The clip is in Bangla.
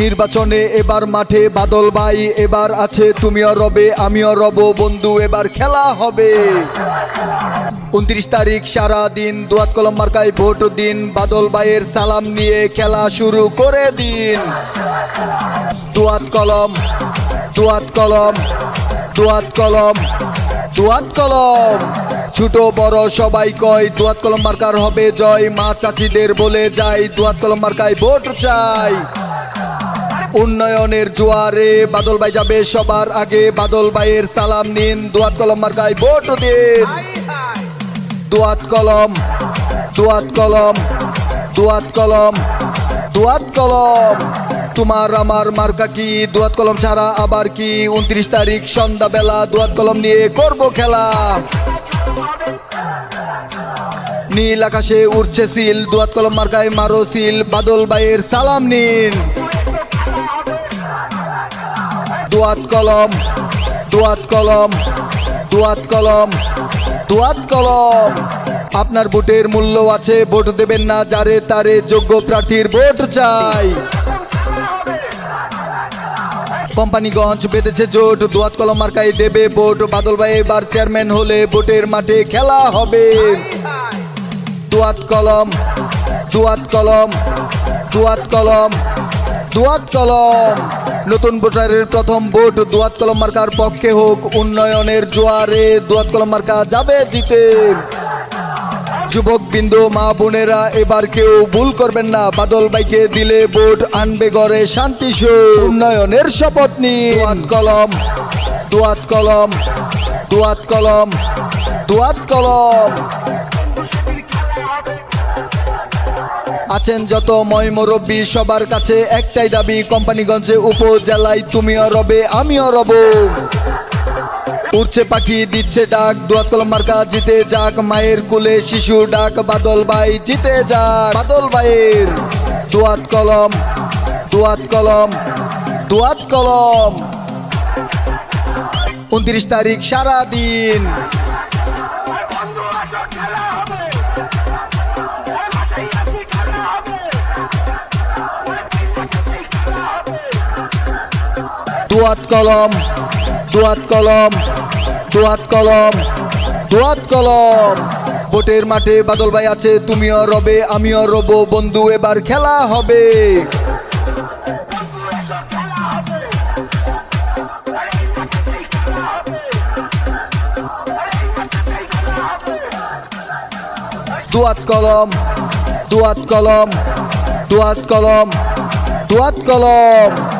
নির্বাচনে এবার মাঠে বাদল ভাই, এবার আছে তুমিও রবে, আমিও রব, বন্ধু, এবার খেলা হবে। উনত্রিশ তারিখ সারা দিন, দুয়াত কলম মার্কায় ভোট দিন, বাদল ভাইয়ের সালাম নিয়ে খেলা শুরু করে দিন। দুয়াত কলম দুয়াত কলম দুয়াত কলম দুয়াত কলম। ছোট বড় সবাই কয়, দুয়াত কলম মার্কার হবে জয়, মা চাচিদের বলে যাই দুয়াত কলম মার্কায় ভোট চাই। উন্নয়নের জোয়ারে বাদল ভাই যাবে সবার আগে। বাদল ভাইয়ের সালাম নিন, দুয়াত কলম মার্কায় ভোট দিন। দোয়াত কলম, দুয়াত কলম দুয়াত কলম দুয়াত কলম। তোমার আমার মার্কা কি? দুয়াত কলম ছাড়া আবার কি? উনত্রিশ তারিখ সন্ধ্যাবেলা দুয়াত কলম নিয়ে করব খেলা। নীল আকাশে উঠছে সিল, দুয়াত কলম মার্কায় মারো সিল। বাদল ভাইয়ের সালাম নিন। দুয়াত কলম দুয়াত কলম দুয়াত কলম দুয়াত কলম। আপনার ভোটের মূল্য আছে, ভোট দেবেন না, যারে তারে যোগ্য প্রার্থীর ভোট চাই। কোম্পানিগঞ্জ বেঁধেছে জোট, দুয়াত কলম মার্কাই দেবে ভোট। বাদল ভাই এবার চেয়ারম্যান হলে ভোটের মাঠে খেলা হবে। দুয়াত কলম দুয়াত কলম দুয়াত কলম দুয়াত কলম। নতুন ভোটারের প্রথম ভোট দুয়াত কলম মার্কার পক্ষে হোক, উন্নয়নের জোয়ারে দুয়াত কলম মার্কা যাবে জিতে। যুবক বিন্দু মা বোনেরা, এবার কেউ ভুল করবেন না। বাদল বাইকে দিলে ভোট আনবে গড়ে শান্তি। উন্নয়নের শপথ নি দুয়াত কলম দুয়াত কলম দুয়াত কলম দুয়াত কলম। আছেন যত ময় মুরব্বী সবার কাছে একটাই দাবি, কোম্পানিগঞ্জে উপজেলায় তুমিও রবে, আমিও রব। উড়ছে পাখি, দিচ্ছে ডাক, দুয়াত কলম মার্কা, জিতে যাক মায়ের কুলে, শিশু ডাক, বাদল ভাই জিতে যাক, বাদল ভাইয়ের। দুয়াত কলম দুয়াত কলম দুয়াত কলম। উনত্রিশ তারিখ সারা দুয়াত কলম দুয়াত কলম দুয়াত কলম দুয়াত কলম। ভোটের মাঠে বাদল ভাই আছে, তুমিও রবে, আমিও রব। বন্ধু, এবার খেলা হবে। দুয়াত কলম দুয়াত কলম দুয়াত কলম দুয়াত কলম।